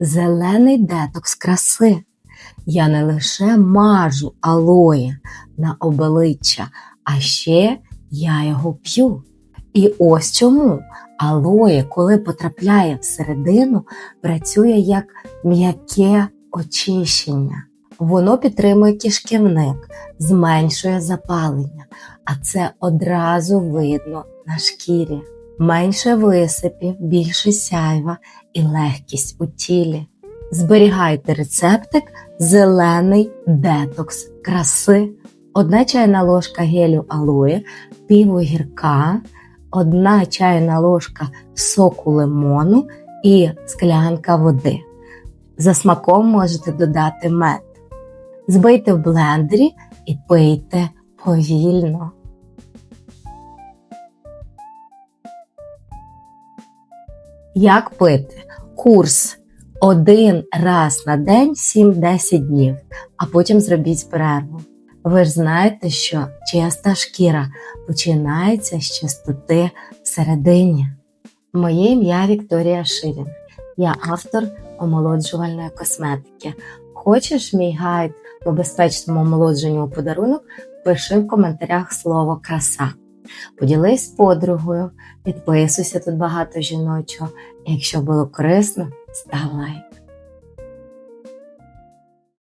зелений детокс краси. Я не лише мажу алоє на обличчя, а ще я його п'ю. І ось чому алоє, коли потрапляє всередину, працює як м'яке очищення. Воно підтримує кишківник, зменшує запалення, а це одразу видно на шкірі. Менше висипів, більше сяйва і легкість у тілі. Зберігайте рецептик зелений детокс краси. Одна чайна ложка гелю алоє, пів огірка, одна чайна ложка соку лимону і склянка води. За смаком можете додати мед. Збийте в блендері і пийте повільно. Як пити? Курс один раз на день 7-10 днів, а потім зробіть перерву. Ви ж знаєте, що чиста шкіра починається з чистоти всередині. Моє ім'я Вікторія Ширін. Я автор омолоджувальної косметики. Хочеш мій гайд по безпечному омолодженню у подарунок? Пиши в коментарях слово краса. Поділись з подругою, підписуйся тут багато жіночого. Якщо було корисно, став лайк.